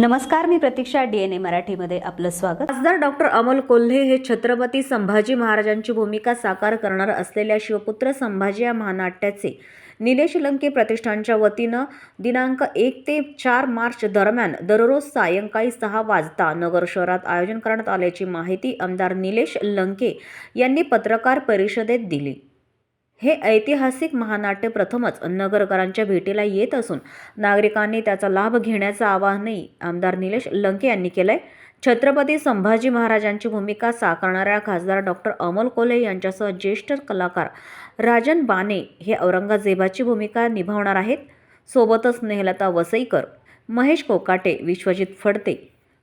नमस्कार मी प्रतीक्षा D N ए मराठीमध्ये आपलं स्वागत. खासदार डॉक्टर अमोल कोल्हे हे छत्रपती संभाजी महाराजांची भूमिका साकार करणार असलेल्या शिवपुत्र संभाजी या महानाट्याचे निलेश लंके प्रतिष्ठानच्या वतीनं दिनांक एक ते चार मार्च दरम्यान दररोज सायंकाळी सहा वाजता नगर शहरात आयोजन करण्यात आल्याची माहिती आमदार निलेश लंके यांनी पत्रकार परिषदेत दिली. हे ऐतिहासिक महानाट्य प्रथमच नगरकरांच्या भेटीला येत असून नागरिकांनी त्याचा लाभ घेण्याचं आवाहनही आमदार निलेश लंके यांनी केलंय. छत्रपती संभाजी महाराजांची भूमिका साकारणाऱ्या खासदार डॉक्टर अमोल कोल्हे यांच्यासह ज्येष्ठ कलाकार राजन बाने हे औरंगजेबाची भूमिका निभावणार आहेत. सोबतच नेहलता वसईकर महेश कोकाटे विश्वजित फडते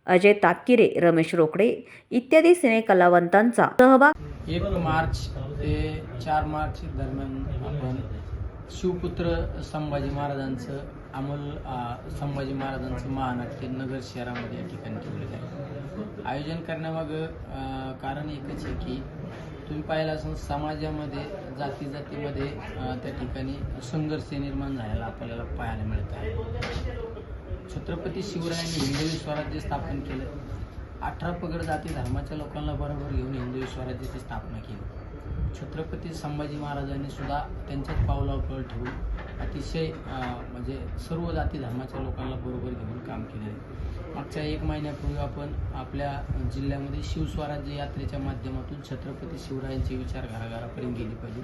अजय तापकिरे रमेश रोकडे इत्यादी सिने कलावंतांचा सहभाग एक मार्च ते चार मार्च दरम्यान आपण शिवपुत्र संभाजी महाराजांचं अमोल संभाजी महाराजांचं महानाट्य नगर शहरामध्ये या ठिकाणी ठेवलेलं आहे. आयोजन करण्यामागं कारण एकच आहे की तुम्ही पाहिलं असून समाजामध्ये जाती जातीमध्ये त्या ठिकाणी संघर्ष निर्माण झालेला आपल्याला पाहायला मिळत आहे. छत्रपती शिवरायांनी हिंदवी स्वराज्य स्थापन केलं. अठरा पगड जाती धर्माच्या लोकांना बरोबर घेऊन हिंदू स्वराज्याची स्थापना केली. छत्रपती संभाजी महाराजांनी सुद्धा त्यांच्याच पावलावर ठेवून अतिशय म्हणजे सर्व जाती धर्माच्या लोकांना बरोबर घेऊन काम केले आहे मागच्या एक महिन्यापूर्वी आपण आपल्या जिल्ह्यामध्ये शिवस्वराज्य यात्रेच्या माध्यमातून छत्रपती शिवरायांचे विचार घराघरापर्यंत गेले पाहिजे.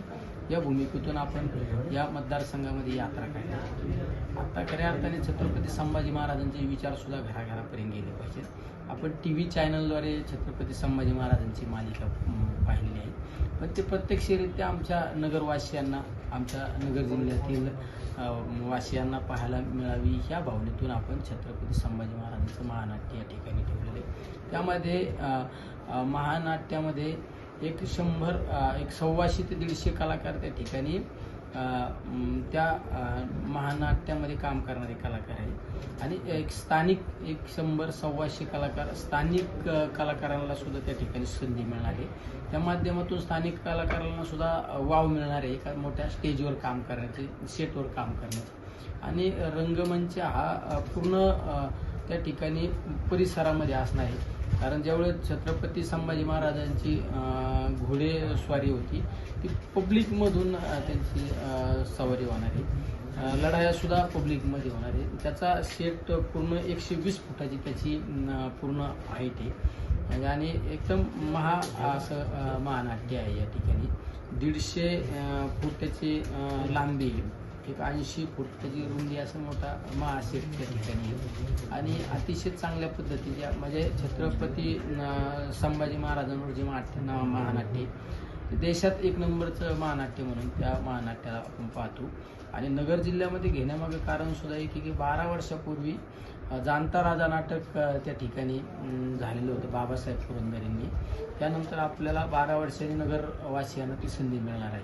या भूमिकेतून आपण या मतदारसंघामध्ये यात्रा काढली. आता खऱ्या अर्थाने छत्रपती संभाजी महाराजांचे विचार सुद्धा घराघरापर्यंत गेले पाहिजेत. आपण टी व्ही चॅनलद्वारे छत्रपती संभाजी महाराजांची मालिका पाहिलेली आहे. पण ते प्रत्यक्षरित्या आमच्या नगरवासियांना आमच्या नगर जिल्ह्यातील वासियांना पाहायला मिळावी ह्या भावनेतून आपण छत्रपती संभाजी महाराजांचं महानाट्य या ठिकाणी ठेवलेलं आहे. त्यामध्ये महानाट्यामध्ये एक शंभर एक सव्वाशे ते दीडशे कलाकार त्या ठिकाणी त्या महानाट्यामध्ये काम करणारे कलाकार आहेत. आणि एक स्थानिक एक शंभर सव्वाशे कलाकार स्थानिक कलाकारांना सुद्धा त्या ठिकाणी संधी मिळणार आहे त्या माध्यमातून स्थानिक कलाकारांना सुद्धा वाव मिळणार आहे. एका मोठ्या स्टेजवर काम करण्याचे सेटवर काम करण्याचे. आणि रंगमंच हा पूर्ण त्या ठिकाणी परिसरामध्ये असणार आहे. कारण ज्यावेळेस छत्रपती संभाजी महाराजांची घोडेस्वारी होती ती पब्लिकमधून त्यांची सवारी होणार. आहे लढायासुद्धा पब्लिकमध्ये होणार. आहे त्याचा सेट पूर्ण एकशे वीस फुटाची त्याची पूर्ण हाईट आहे. म्हणजे आणि एकदम महा असं महानाट्य आहे या ठिकाणी. दीडशे फूट त्याची लांबी आहे. एक ऐंशी फूट त्याची रुंदी असं मोठा महासेट त्या ठिकाणी आणि अतिशय चांगल्या पद्धतीच्या म्हणजे छत्रपती संभाजी महाराजांवर जे महाट्य नाव महानाट्य देशात एक नंबरचं महानाट्य म्हणून त्या महानाट्याला आपण पाहतो. आणि नगर जिल्ह्यामध्ये घेण्यामागं कारण सुद्धा आहे की बारा वर्षापूर्वी जाणता राजा नाटक त्या ठिकाणी झालेलं होतं बाबासाहेब पुरंदरेंनी. त्यानंतर आपल्याला बारा वर्षांनी नगरवासियांना ती संधी मिळणार आहे.